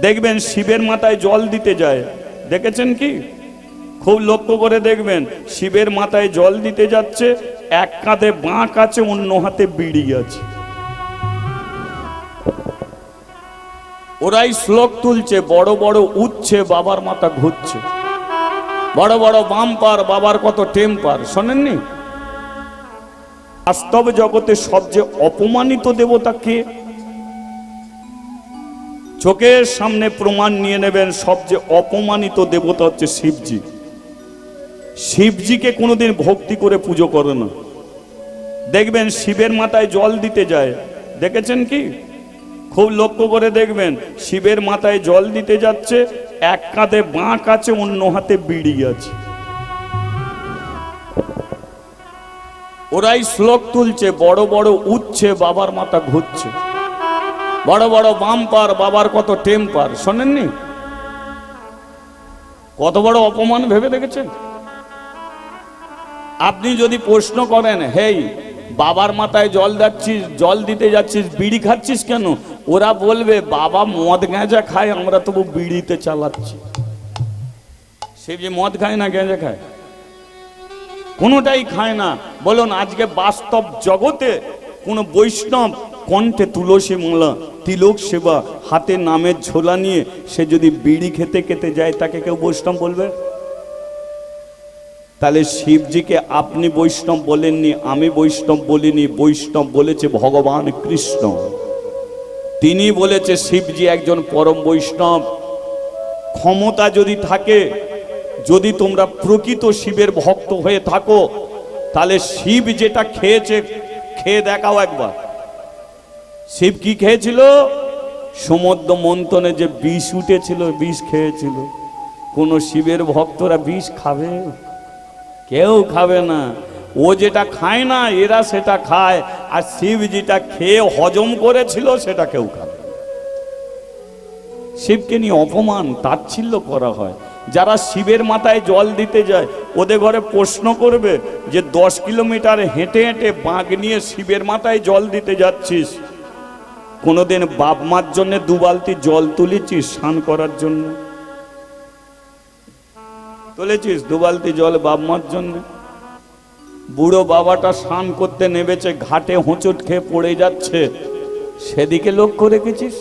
দেখবেন শিবের মাথায় জল দিতে যায়। দেখেছেন কি? খুব লক্ষ্য করে দেখবেন, শিবের মাথায় জল দিতে যাচ্ছে, এক কাঁধে বাঁক আছে, অন্য হাতে বিড়ি আছে। ওরাই শ্লোক তুলছে, বড় বড় উঠছে, বাবার মাথা ঘুরছে। বড় বড় বাম্পার বাবার কত টেম্পার শোনেননি? বাস্তব জগতে সবচেয়ে অপমানিত দেবতা কে? চোখের সামনে প্রমাণ নিয়ে নেবেন সবচেয়ে অপমানিত দেবতা হচ্ছে শিবজি। শিবজিকে কোনোদিন ভক্তি করে পুজো করে না। দেখবেন শিবের মাথায় জল দিতে যায়। দেখেছেন কি? খুব লক্ষ্য করে দেখবেন, শিবের মাথায় জল দিতে যাচ্ছে, এক কাঁধে বাঁক আছে, অন্য হাতে বিড়ি আছে। ওরাই শ্লোক তুলছে, বড় বড় উঠছে, বাবার মাথা ঘুরছে। বড় বড় বাম্পার বাবার কত টেম্পার শোনেননি? কত বড় অপমান ভেবে দেখেছেন? আপনি যদি প্রশ্ন করেন, হেই, বাবার মাথায় জল যাচ্ছিস, জল দিতে যাচ্ছিস, বিড়ি খাচ্ছিস কেন? ওরা বলবে, বাবা মদ গাঁজা খায়, আমরা তবু বিড়িতে চালাচ্ছি। সে যে মদ খায় না, গাঁজা খায়? কোনোটাই খায় না। বলুন, আজকে বাস্তব জগতে কোনো বৈষ্ণব কণ্ঠে তুলসী মালা, তিলক সেবা, হাতে নামের ঝোলা নিয়ে সে যদি বিড়ি খেতে খেতে যায়, তাকে কেউ বৈষ্ণব বলবে? তাহলে শিবজিকে আপনি বৈষ্ণব বলেননি, আমি বৈষ্ণব বলিনি, বৈষ্ণব বলেছে ভগবান কৃষ্ণ। তিনি বলেছে শিবজি একজন পরম বৈষ্ণব। ক্ষমতা যদি থাকে, যদি তোমরা প্রকৃত শিবের ভক্ত হয়ে থাকো, তাহলে শিব যেটা খেয়েছে, খেয়ে দেখাও একবার। শিব কি খেয়েছিল? সমুদ্র মন্থনে যে বিষ উঠেছিল, বিষ খেয়েছিল। কোন শিবের ভক্তরা বিষ খাবে? কেউ খাবে না। ও যেটা খায় না, এরা সেটা খায়। আর শিব যেটা খেয়ে হজম করেছিল, সেটা কেউ খাবে শিবকে নিয়ে অপমান, তাচ্ছিল্য করা হয়। যারা শিবের মাথায় জল দিতে যায়, ওদের ঘরে প্রশ্ন করবে যে, দশ কিলোমিটার হেঁটে হেঁটে বাঁক নিয়ে শিবের মাথায় জল দিতে যাচ্ছিস? কোনোদিন বাপ মার জন্য দু বালতি জল তুলেছিস স্নান করার জন্য? তুলেছিস দু বালতি জল বাপ মার জন্য? বুড়ো বাবাটা স্নান করতে নেমেছে, ঘাটে হোঁচট খেয়ে পড়ে যাচ্ছে। সেদিকে লক্ষ্য রেখেছিস?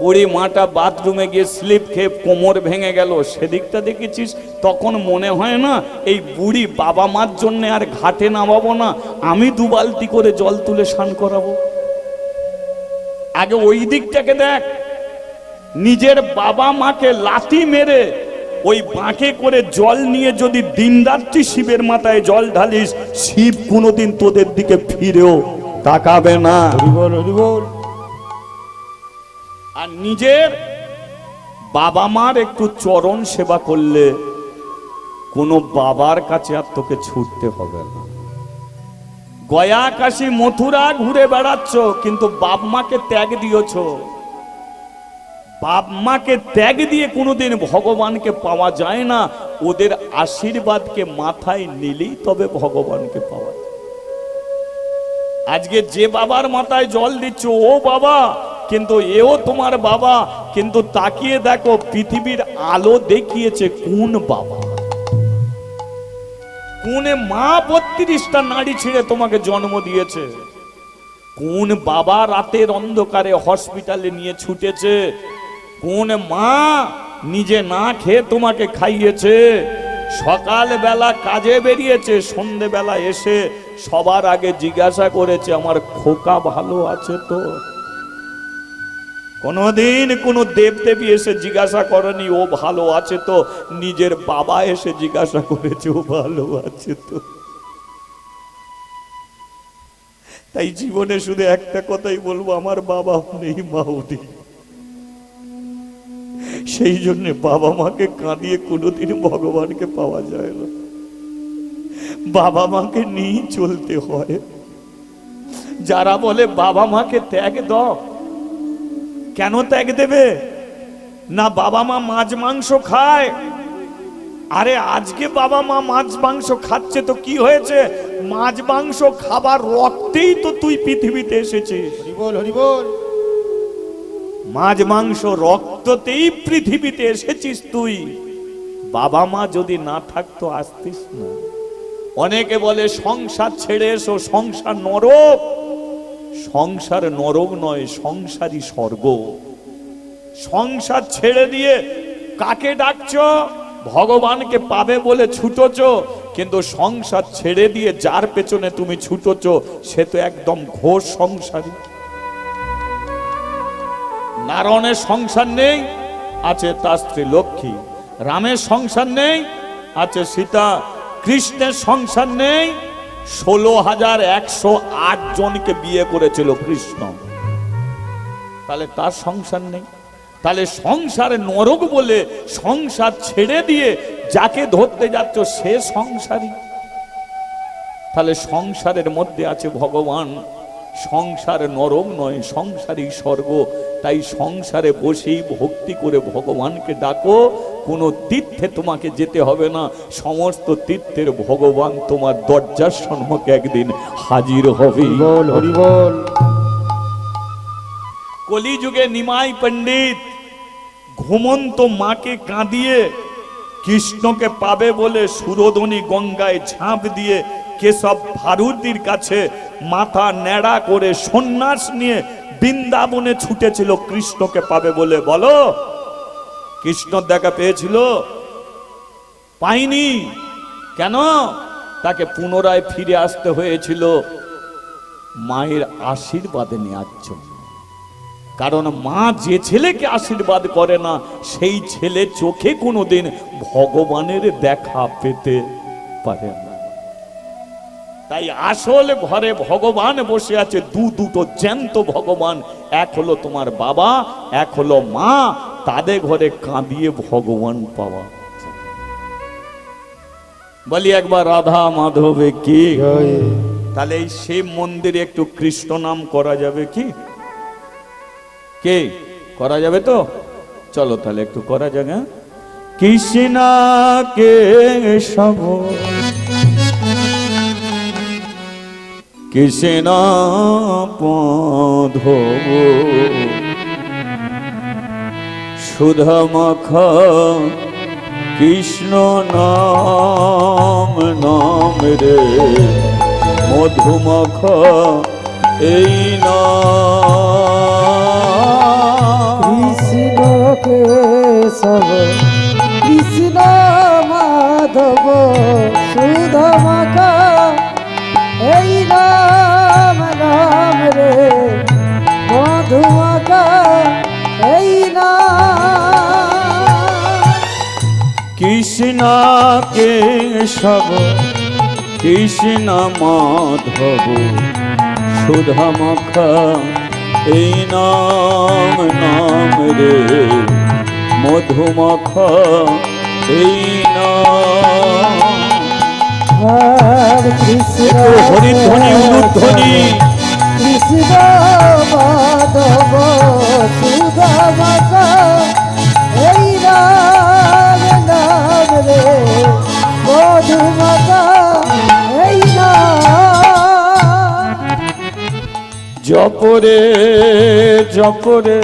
বুড়ি মাটা বাথরুমে গিয়ে স্লিপ খেয়ে কোমর ভেঙে গেল। সেদিকটা দেখেছিস? তখন মনে হয় না, এই বুড়ি বাবা মার জন্য আর ঘাটে নামাবো না, আমি দু বালতি করে জল তুলে স্নান করাবো। আগে ওই দিকটাকে দেখ। নিজের বাবা মাকে লাথি মেরে ওই বাঁকে করে জল নিয়ে যদি দিনরাত্রি শিবের মাথায় জল ঢালিস শিব কোনোদিন তোদের দিকে ফিরেও তাকাবে না। আর নিজের বাবা মার একটু চরণ সেবা করলে কোনো বাবার কাছে আর তোকে ছুটতে হবে না। গয়া কাশি মথুরা ঘুরে বেড়াচ্ছ, কিন্তু বাপ মাকে ত্যাগ দিয়েছ। বাপ মাকে ত্যাগ দিয়ে কোনোদিন ভগবানকে পাওয়া যায় না। ওদের আশীর্বাদকে মাথায় নিলেই তবে ভগবানকে পাওয়া যায়। আজকে যে বাবার মাথায় জল দিচ্ছ, ও বাবা, কিন্তু এও তোমার বাবা, কিন্তু তাকিয়ে দেখো, পৃথিবীর আলো দেখিয়েছে কোন বাবা। কোনে মা বত্রিশটা নারী ছিঁড়ে তোমাকে জন্ম দিয়েছে। কোন বাবা রাতের অন্ধকারে হসপিটালে নিয়ে ছুটেছে। কোন মা নিজে না খেয়ে তোমাকে খাইয়েছে। সকালবেলা কাজে বেরিয়েছে, সন্ধেবেলা এসে সবার আগে জিজ্ঞাসা করেছে, আমার খোকা ভালো আছে তো? কোনোদিন কোনো দেবদেবী এসে জিজ্ঞাসা করেনি, ও ভালো আছে তো? নিজের বাবা এসে জিজ্ঞাসা করেছে, ও ভালো আছে তো? তাই জীবনে শুধু একটা কথাই বলব, আমার বাবা নেই নেই সেই জন্য বাবা মাকে কাঁদিয়ে কোনোদিন ভগবানকে পাওয়া যায় না। বাবা মাকে নিয়ে চলতে হয়। যারা বলে, বাবা মাকে ত্যাগ দাও। কেন ত্যাগ দেবে? না বাবা মা মাছ মাংস খায়। আরে আজকে বাবা মা মাছ মাংস খাচ্ছে তো কি হয়েছে? মাছ মাংস খাবার রক্তেই তো তুই পৃথিবীতে এসেছিস। মাছ মাংস রক্ততেই পৃথিবীতে এসেছিস তুই। বাবা মা যদি না থাকতো আসতিস না। অনেকে বলে সংসার ছেড়ে এসো সংসার নরক। সংসার নরক নয়, সংসারই স্বর্গ। সংসার ছেড়ে দিয়ে কাকে ডাকছ? ভগবানকে পাবে বলে ছুটোছ, কিন্তু সংসার ছেড়ে দিয়ে যার পেছনে তুমি ছুটোছ, সে তো একদম ঘোষ সংসারী। নারায়ণের সংসার নেই, আছে তার স্ত্রী লক্ষ্মী। রামের সংসার নেই, আছে সীতা। কৃষ্ণের সংসার নেই ষোলো হাজার একশো আট জনকে বিয়ে করেছিল কৃষ্ণ। তাহলে তার সংসার নেই। তাহলে সংসার নরক বলে সংসার ছেড়ে দিয়ে যাকে ধরতে যাচ্ছ সে সংসারী। তাহলে সংসারের মধ্যে আছে ভগবান। সংসার নরক নয় সংসারই স্বর্গ। তাই সংসারে বসেই ভক্তি করে ভগবানকে ডাকো কোনো তীর্থে তোমাকে যেতে হবে না। সমস্ত তীর্থের ভগবান তোমার দরজার সম্মুখে একদিন হাজির হবে। কলিযুগে নিমাই পণ্ডিত ঘুমন্ত মাকে কাঁদিয়ে কৃষ্ণকে পাবে বলে সুরধনী গঙ্গায় ঝাঁপ দিয়ে কেশব ভারতীর কাছে মাথা ন্যাড়া করে সন্ন্যাস নিয়ে বৃন্দাবনে ছুটেছিল, কৃষ্ণকে পাবে বলে বলো। কৃষ্ণ দেখা পেয়েছিল। পাইনি। কেন? তাকে পুনরায় ফিরে আসতে হয়েছিল মায়ের আশীর্বাদে নেওয়ার জন্য। কারণ মা যে ছেলেকে আশীর্বাদ করে না, সেই ছেলে চোখে কোনোদিন ভগবানের দেখা পেতে পারে না। তাই আসল ঘরে ভগবান বসে আছে দু দুটো জ্যান্ত ভগবান। এক হলো তোমার বাবা এক হলো মা তাদের ঘরে কাঁদিয়ে ভগবান পাওয়া। বলি একবার রাধা মাধবে কি? তাহলে এই শিব মন্দিরে একটু কৃষ্ণ নাম করা যাবে কি? কে? করা যাবে তো? চলো তাহলে একটু করা যাবে হ্যাঁ? কৃষ্ণা কে সব কৃষ্ণ পধব সুধমখ কৃষ্ণ নাম নাম রে। মধুমখ এই কৃষ্ণ কেশব কৃষ্ণ মাধব সুধমাখা এই নাম কৃষ্ণ কেশব কৃষ্ণ মাধব সুধমখ এই নাম নাম রে। মধুমখ এই নাম। কৃষ্ণ। হরিধ্বনি উলুধ্বনি। মাধব এই নাম নাম রে মধুমাতা এই নাম। জপরে জপরে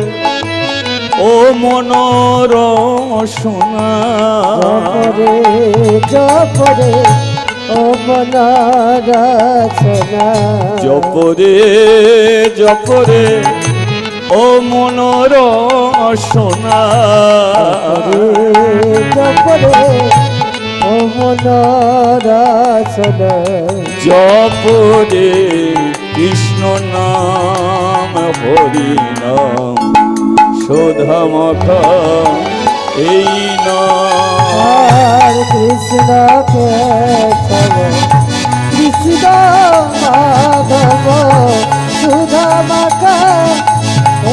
ও মনোর সোনা। জপরে জপরে ও জপরে জপরে ও মনোর সোনা জপরে ও মনারচনা জপরে কৃষ্ণ নাম হরি নাম শোধমখ এই নাম। আর কৃষ্ণ কেশব কৃষ্ণ মাধব, সুধা মাখা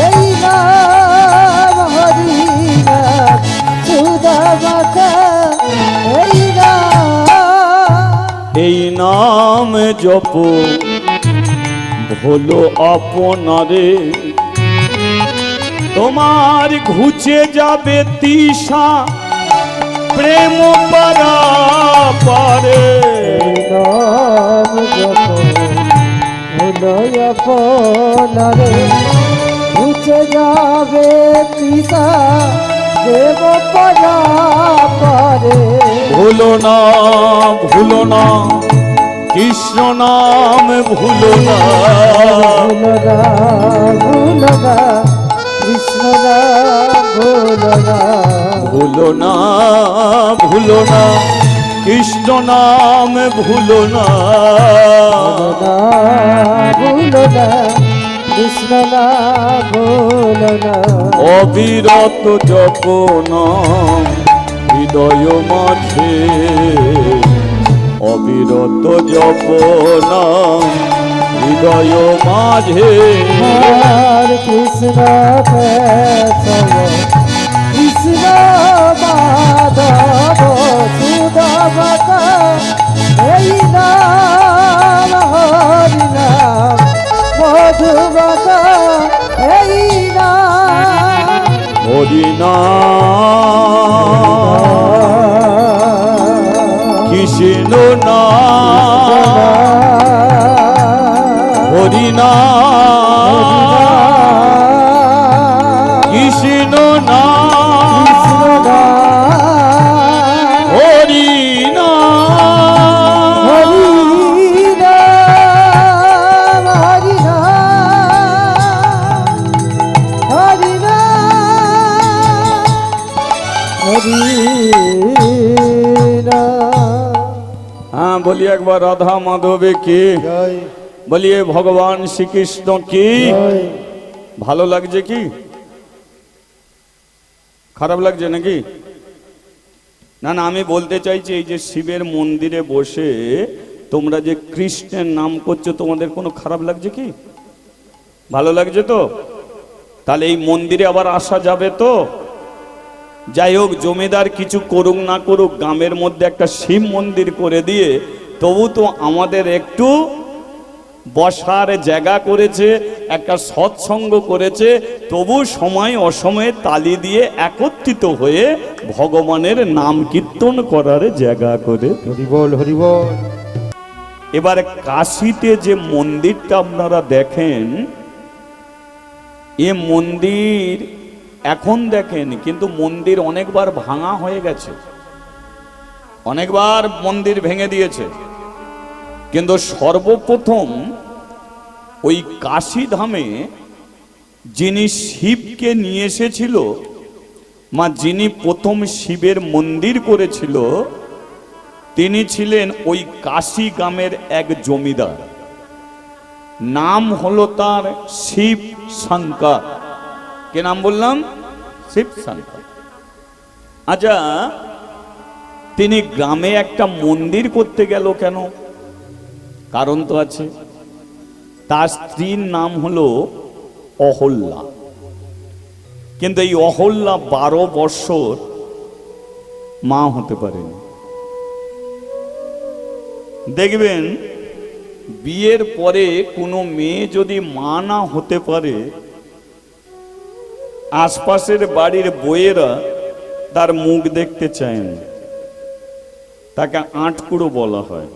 এই নাম হরি সুধা মাখা এই এই নাম জপ, ভোলো আপনারে তোমার ঘুচে যাবে তিসা প্রেম পারা পারে। নাম জপ হৃদয় আপনারে মুছে যাবে পিতা দেব পরা পরে ভুলো না। ভুলো না কৃষ্ণ নাম ভুলো না ভুলরা ভুলরা কৃষ্ণ ভুলরা ভুলো না ভুলো না কৃষ্ণ নাম ভুলো না ভুলরা কৃষ্ণ ভুলরা অবিরত জপন হৃদয় মাঝে। অবিরত জপন হৃদয় মাঝে। কৃষ্ণ হরিনা হ্যাঁ বলি একবার রাধা মাধবে কি? বলিয়ে ভগবান শ্রীকৃষ্ণ কি? ভালো লাগছে কি? খারাপ লাগছে নাকি? না না আমি বলতে চাইছি এই যে শিবের মন্দিরে বসে তোমরা যে কৃষ্ণের নাম করছ তোমাদের কোনো খারাপ লাগছে কি? ভালো লাগছে তো? তাহলে এই মন্দিরে আবার আসা যাবে তো? যাই হোক জমিদার কিছু করুক না করুক গ্রামের মধ্যে একটা শিব মন্দির করে দিয়ে তবু তো আমাদের একটু বসার জায়গা করেছে একটা সৎসঙ্গ করেছে তবু সময় অসময়ে তালি দিয়ে একত্রিত হয়ে ভগবানের নাম কীর্তন করার জায়গা করে হরিবল হরিবল এবার কাশিতে যে মন্দিরটা আপনারা দেখেন এ মন্দির এখন দেখেন, কিন্তু মন্দির অনেকবার ভাঙা হয়ে গেছে। অনেকবার মন্দির ভেঙে দিয়েছে। কিন্তু সর্বপ্রথম ওই কাশী ধামে যিনি শিবকে নিয়ে এসেছিল, মা যিনি প্রথম শিবের মন্দির করেছিল, তিনি ছিলেন ওই কাশী গ্রামের এক জমিদার। নাম হলো তার শিব শঙ্কর। কে নাম বললাম? শিব শঙ্কর আচ্ছা তিনি গ্রামে একটা মন্দির করতে গেল কেন? কারণ তো আছে। তার স্ত্রীর নাম হলো অহল্যা কিন্তু এই অহল্যা বারো বৎসর মা হতে পারেনি। দেখবেন, বিয়ের পরে কোনো মেয়ে যদি মা না হতে পারে আশপাশের বাড়ির বইয়েরা তার মুখ দেখতে চায় না। তাকে আটকুড়ো বলা হয়।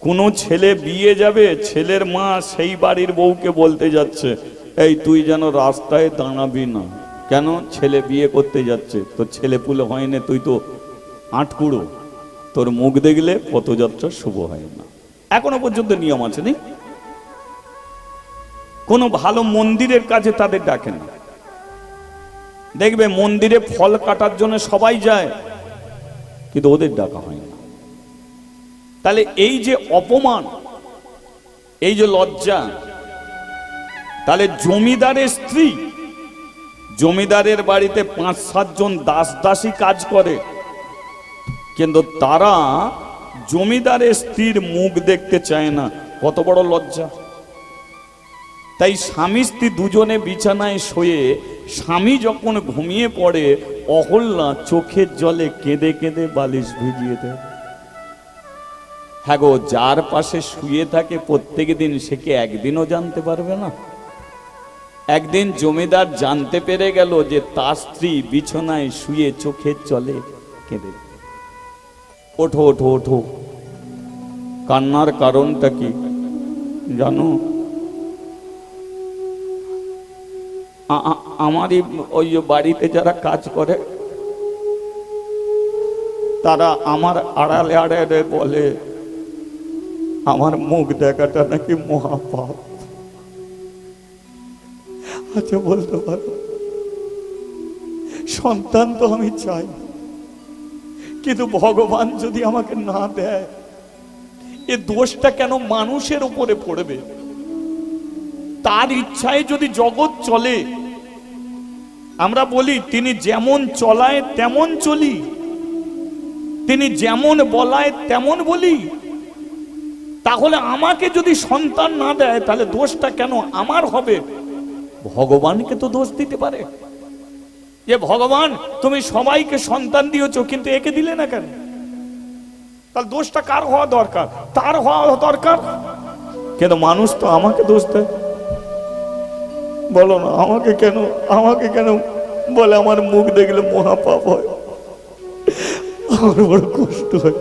কোনো ছেলে বিয়ে যাবে, ছেলের মা সেই বাড়ির বউকে বলতে যাচ্ছে, এই তুই যেন রাস্তায় দাঁড়াবি না। কেন? ছেলে বিয়ে করতে যাচ্ছে। তোর ছেলে পুলে হয় না, তুই তো আটকুড়ো। তোর মুখ দেখলে পথযাত্রা শুভ হয় না। এখনও পর্যন্ত নিয়ম আছে নি? কোনো ভালো মন্দিরের কাছে তাদের ডাকে না। দেখবে মন্দিরে ফল কাটার জন্য সবাই যায়, কিন্তু ওদের ডাকা হয় না। তাহলে এই যে অপমান, এই যে লজ্জা, তাহলে জমিদারের স্ত্রী, জমিদারের বাড়িতে পাঁচ সাতজন দাস দাসী কাজ করে, কিন্তু তারা জমিদারের স্ত্রীর মুখ দেখতে চায় না। কত বড় লজ্জা। তাই স্বামী স্ত্রী দুজনে বিছানায় শুয়ে স্বামী যখন ঘুমিয়ে পড়ে, অহল্যা চোখের জলে কেঁদে কেঁদে বালিশ ভিজিয়ে দেয়। হ্যাঁ গো, যার পাশে শুয়ে থাকে প্রত্যেক দিন, সে কি একদিনও জানতে পারবে না? একদিন জমিদার জানতে পেরে গেল যে তার স্ত্রী বিছানায় শুয়ে চোখের জলে কেঁদে। ওঠো ওঠো ওঠো। কান্নার কারণটা কি? জানো আমারই ওই বাড়িতে যারা কাজ করে, তারা আমার আড়ালে আড়ালে বলে, আমার মুখ দেখাটা নাকি মহাপাপ। আচ্ছা বলতে পারো। সন্তান তো আমি চাই, কিন্তু ভগবান যদি আমাকে না দেয়, এ দোষটা কেন মানুষের উপরে পড়বে? তার ইচ্ছায় যদি জগৎ চলে আমরা বলি, তিনি যেমন চলায় তেমন চলি। তিনি যেমন বলায় তেমন বলি। তাহলে আমাকে যদি সন্তান না দেয়, তাহলে দোষটা কেন আমার হবে? ভগবানকে তো দোষ দিতে পারে। যে ভগবান, তুমি সবাইকে সন্তান দিয়েছ, কিন্তু একে দিলে না কেন? তাহলে দোষটা কার হওয়া দরকার? তার হওয়া দরকার? কিন্তু মানুষ তো আমাকে দোষ দেয়? বলো না, আমাকে কেন আমাকে কেন বলে আমার মুখ দেখলে মহাপাপ হয়? আমার বড় কষ্ট হয়।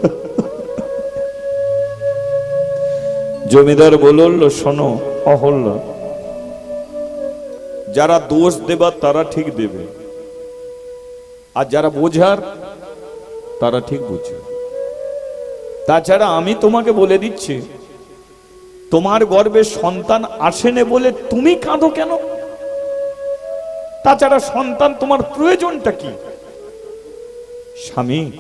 জমিদার বলল, শোনো, অহল্য। যারা দোষ দেবার তারা ঠিক দেবে। আর যারা বোঝার, তারা ঠিক বুঝবে। তাছাড়া আমি তোমাকে বলে দিচ্ছি, তোমার গর্বে সন্তান আসেনে বলে তুমি কাঁদো কেন? তাছাড়া সন্তান তোমার প্রয়োজনটা কি? স্বামী,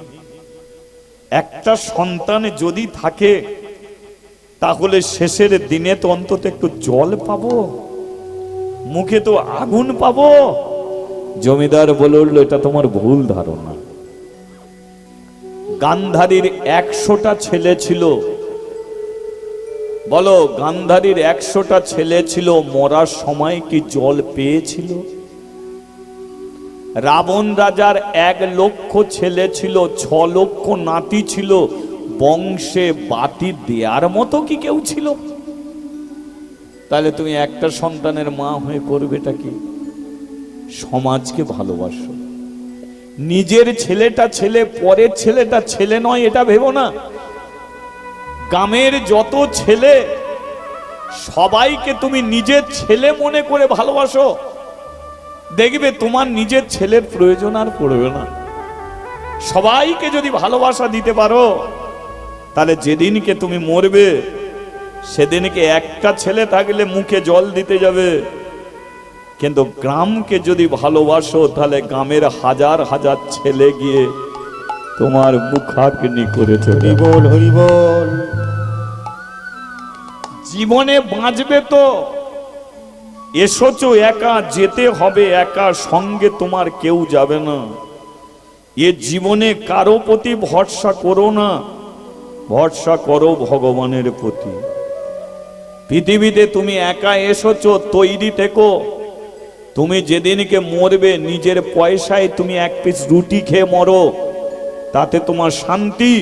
একটা সন্তান যদি থাকে, তাহলে শেষের দিনে তো অন্তত একটু জল পাবো, মুখে তো আগুন পাবো। জমিদার বলে উঠল, এটা তোমার ভুল ধারণা। গান্ধারীর একশোটা ছেলে ছিল। বলো, গান্ধারীর একশোটা ছেলে ছিল, মরার সময় কি জল পেয়েছিল? রাবণ রাজার এক লক্ষ ছেলে ছিল, ছ লক্ষ নাতি ছিল। বংশে বাতি দেয়ার মতো কি কেউ ছিল? তাহলে তুমি একটা সন্তানের মা হয়ে করবেটা কি? সমাজকে ভালোবাসো। নিজের ছেলেটা ছেলে, পরের ছেলেটা ছেলে নয়, এটা ভেবো না। গ্রামের যত ছেলে, সবাইকে তুমি নিজের ছেলে মনে করে ভালোবাসো। দেখবে তোমার নিজের ছেলের প্রয়োজন আর পড়বে না। সবাইকে যদি ভালোবাসা দিতে পারো তাহলে যেদিনকে তুমি মরবে সেদিনকে একটা ছেলে থাকলে মুখে জল দিতে যাবে। কিন্তু গ্রামকে যদি ভালোবাসো তাহলে গ্রামের হাজার হাজার ছেলে গিয়ে তোমার মুখাগ্নি করে চলে হরি বল হরি বল জীবনে বাঁচবে তো। এসোছো, একা যেতে হবে, একা সঙ্গে তোমার কেউ যাবে না। এ জীবনে কারও প্রতি ভরসা করো না, ভরসা করো ভগবানের প্রতি। পৃথিবীতে তুমি একা এসোছো, তৈরি থেকো। তুমি যেদিনকে মরবে, নিজের পয়সায় তুমি এক পিস রুটি খেয়ে মরো। তাতে তোমার শান্তি,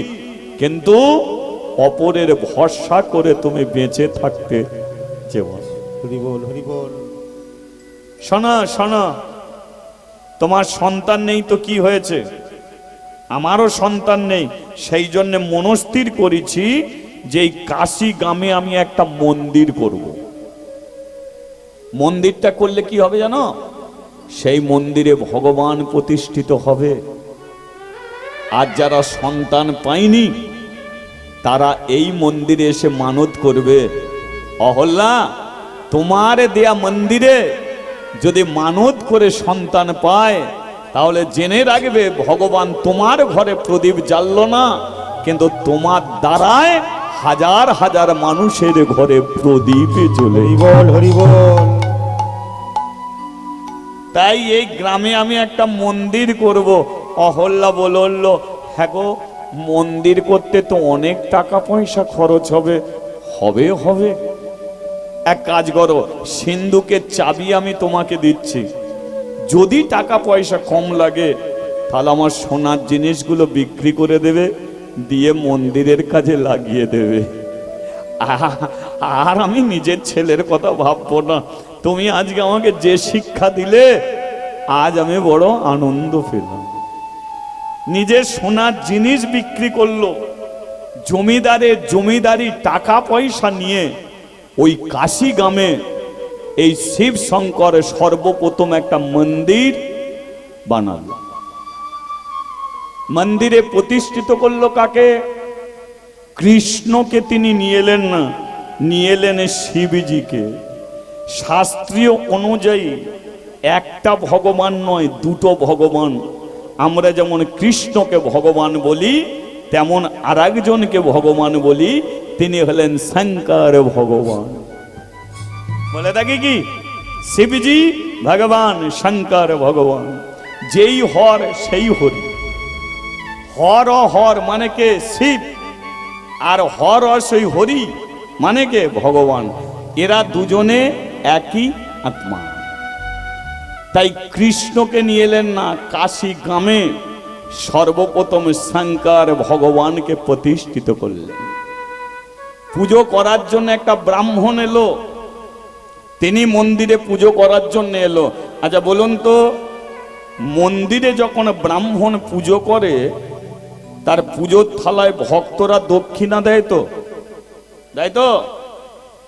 কিন্তু অপরের ভরসা করে তুমি বেঁচে থাকতে চেও হরি বল হরি বল শোনা শোনা। তোমার সন্তান নেই তো কি হয়েছে? আমারও সন্তান নেই। সেই জন্য মনস্থির করেছি যে কাশি গ্রামে আমি একটা মন্দির করব। মন্দিরটা করলে কি হবে জানো? সেই মন্দিরে ভগবান প্রতিষ্ঠিত হবে। আর যারা সন্তান পায়নি, তারা এই মন্দিরে এসে মানত করবে। অহল্লা তোমার দেয়া মন্দিরে যদি মানত করে সন্তান পায় তাহলে জেনে রাখবে ভগবান তোমার ঘরে প্রদীপ জ্বালল না কিন্তু তোমার দ্বারায় হাজার হাজার মানুষের ঘরে প্রদীপ বল বল তাই এই গ্রামে আমি একটা মন্দির করব। অহল্লা বলল হ্যাঁ গো মন্দির করতে তো অনেক টাকা পয়সা খরচ হবে। হবে হবে। এক কাজ করো সিন্ধুকের চাবি আমি তোমাকে দিচ্ছি। যদি টাকা পয়সা কম লাগে, তাহলে আমার সোনার জিনিসগুলো বিক্রি করে দেবে, দিয়ে মন্দিরের কাজে লাগিয়ে দেবে। আর আমি নিজের ছেলের কথা ভাববো না। তুমি আজকে আমাকে যে শিক্ষা দিলে, আজ আমি বড় আনন্দ পেলাম। নিজের সোনার জিনিস বিক্রি করল, জমিদারের জমিদারি টাকা পয়সা নিয়ে ওই কাশি গ্রামে এই শিব শঙ্কর সর্বপ্রথম একটা মন্দির বানালো। মন্দিরে প্রতিষ্ঠিত করল কাকে? কৃষ্ণকে তিনি নিয়ে এলেন না, নিয়ে এলেন শিবজিকে। শাস্ত্রীয় অনুযায়ী একটা ভগবান নয়, দুটো ভগবান। আমরা যেমন কৃষ্ণকে ভগবান বলি, তেমন আর একজনকে ভগবান বলি তিনি হলেন শঙ্কর ভগবান। বলে থাকি কি? শিবজি, ভগবান শঙ্কর ভগবান, যেই হর সেই হরি। হর হর মানে কে? শিব। আর হর সেই হরি মানে কে? ভগবান। এরা দুজনে একই আত্মা। তাই কৃষ্ণকে নিয়ে এলেন না, কাশী গ্রামে সর্বপ্রথম শঙ্কর ভগবানকে প্রতিষ্ঠিত করলেন। পুজো করার জন্য একটা ব্রাহ্মণ এলো। তিনি মন্দিরে পুজো করার জন্য এলো। আচ্ছা বলুন তো মন্দিরে যখন ব্রাহ্মণ পুজো করে তার পুজোর থালায় ভক্তরা দক্ষিণা দেয় তো? দেয় তো?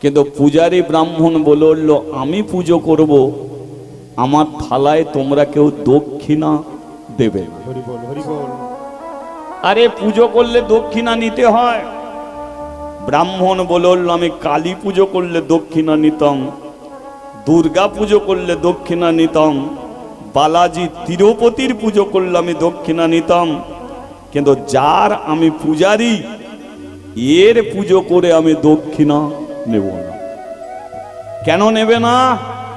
কিন্তু পূজারী ব্রাহ্মণ বলল আমি পুজো করব আমার থালায় তোমরা কেউ দক্ষিণা দেবে বল বল। আরে পুজো করলে দক্ষিণা নিতে হয়। ব্রাহ্মণ বলল আমি কালী পুজো করলে দক্ষিণা নিতাম দুর্গা পুজো করলে দক্ষিণা নিতাম বালাজি তিরুপতির পুজো করলে আমি দক্ষিণা নিতাম কিন্তু যার আমি পূজারি, এর পুজো করে আমি দক্ষিণা নেব না। কেন নেবে না?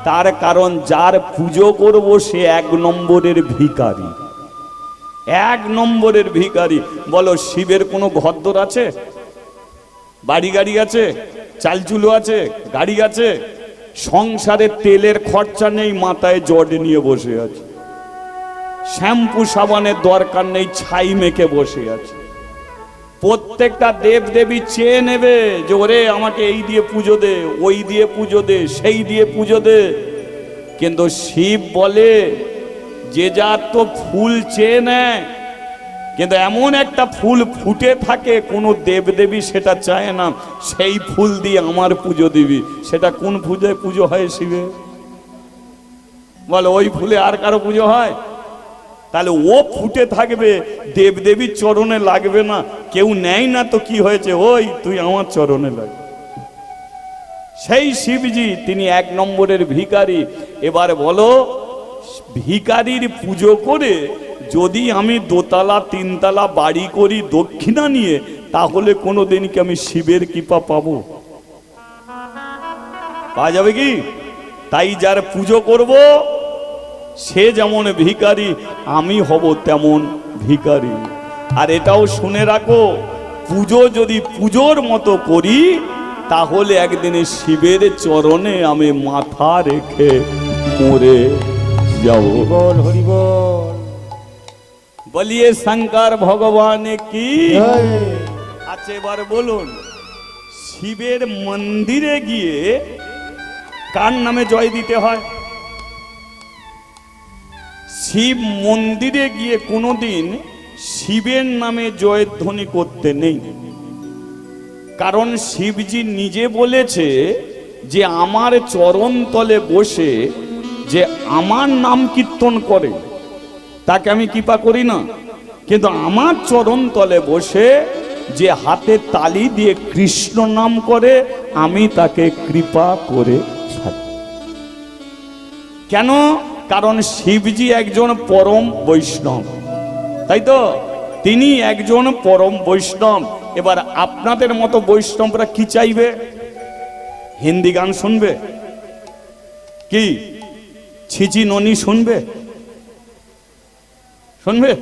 তার কারণ যার পুজো করব সে এক নম্বরের ভিখারি। এক নম্বরের ভিখারি। বলো, শিবের কোনো ঘরদোর আছে? বাড়ি গাড়ি আছে চালচুলো আছে, গাড়ি আছে। সংসারে তেলের খরচা নেই, মাথায় জড নিয়ে বসে আছে। শ্যাম্পু সাবানের দরকার নেই, ছাই মেখে বসে আছে। প্রত্যেকটা দেব দেবী চেয়ে নেবে যে, ওরে, আমাকে এই দিয়ে পুজো দে, ওই দিয়ে পুজো দে, সেই দিয়ে পুজো দে। কিন্তু শিব বলে, যে যার তো ফুল চেয়ে নেয় কিন্তু এমন একটা ফুল ফুটে থাকে, কোনো দেবদেবী সেটা চায় না। সেই ফুল দিয়ে আমার পুজো দিবি। সেটা কোন পূজায় পুজো হয় শিবে? বলে, ওই ফুলে আর কারও পুজো হয়? তাহলে ও ফুটে থাকবে দেবদেবীর চরণে লাগবে না। কেউ নেয় না তো কি হয়েছে? ওই তুই আমার চরণে লাগ। সেই শিবজি, তিনি এক নম্বরের ভিকারি এবার বলো ভিকারির পুজো করে যদি আমি দোতলা, তিনতলা বাড়ি করি দক্ষিণা নিয়ে, তাহলে কোনো দিন কি আমি শিবের কৃপা পাবো? পাওয়া যাবে কি? তাই যার পুজো করব, সে যেমন ভিখারি, আমি হব তেমন ভিখারি। আর এটাও শুনে রাখো, পুজো যদি পুজোর মতো করি, তাহলে একদিনে শিবের চরণে আমি মাথা রেখে মরে যাব। হরি বল হরি বল। বলিয়ে শঙ্কর ভগবান কি? জয়। আচ্ছা এবার বলুন শিবের মন্দিরে গিয়ে কার নামে জয় দিতে হয়? শিব মন্দিরে গিয়ে কোনোদিন শিবের নামে জয়ের জয়ধ্বনি করতে নেই। কারণ শিবজি নিজে বলেছে যে আমার চরণ তলে বসে যে আমার নাম কীর্তন করে। তাকে আমি কৃপা করি না। কিন্তু আমার চরণ তলে বসে যে হাতে তালি দিয়ে কৃষ্ণ নাম করে, আমি তাকে কৃপা করে থাকি। কেন? কারণ শিবজি একজন পরম বৈষ্ণব। তাই তো? তিনি একজন পরম বৈষ্ণব। এবার আপনাদের মতো বৈষ্ণবরা কি চাইবে? হিন্দি গান শুনবে? কি? ছিচি ননি শুনবে? শুনবে?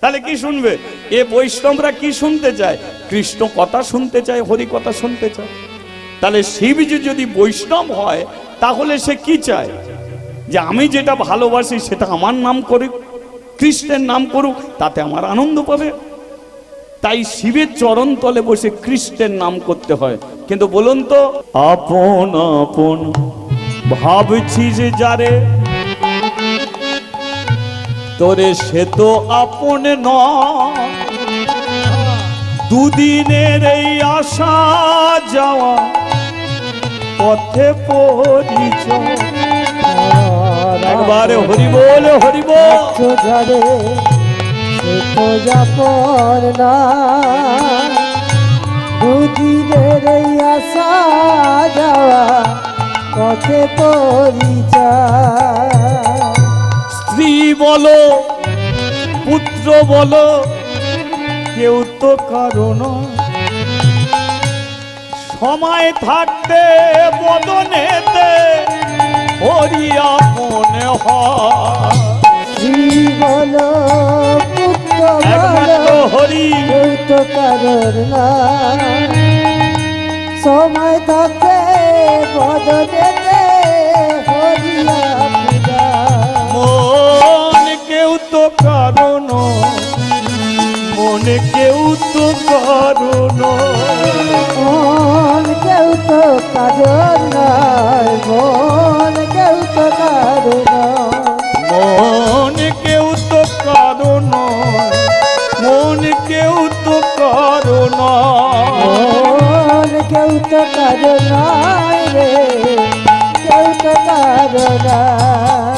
তাহলে কি শুনবে? এ বৈষ্ণবরা কি শুনতে চায়? কৃষ্ণ কথা শুনতে চায়, হরি কথা শুনতে চায়। তাহলে শিবজি যদি বৈষ্ণব হয়, তাহলে সে কি চায়? যে আমি যেটা ভালোবাসি সেটা আমার নাম করুক, কৃষ্ণের নাম করুক, তাতে আমার আনন্দ পাবে। তাই শিবের চরণ তলে বসে কৃষ্ণের নাম করতে হয়। কিন্তু বলুন তো, আপন আপন ভাবছি যে যারে তোরে সে তো আপন নয়। দুদিনের এই আসা যাওয়া পথে পরিচয়। একবারে হরি বল হরি বল ঝরে সে না। দুদিনের এই আসা যাওয়া পথে পরিচয়। স্ত্রী বলো পুত্র বলো কেউ তো কারণ সময় থাকতে বদনেতে হরিয়া মনে হয়। হরি। তো কারণ সময় থাকতে বদলেতে মনে কেউ তো কারণ মন কেউ তো কারণ মন কেউ তো কারণ মন কেউ তো কারণ মন কেউ তো কারণ মন কেউ তো কারণ রে কেউ তো কারণ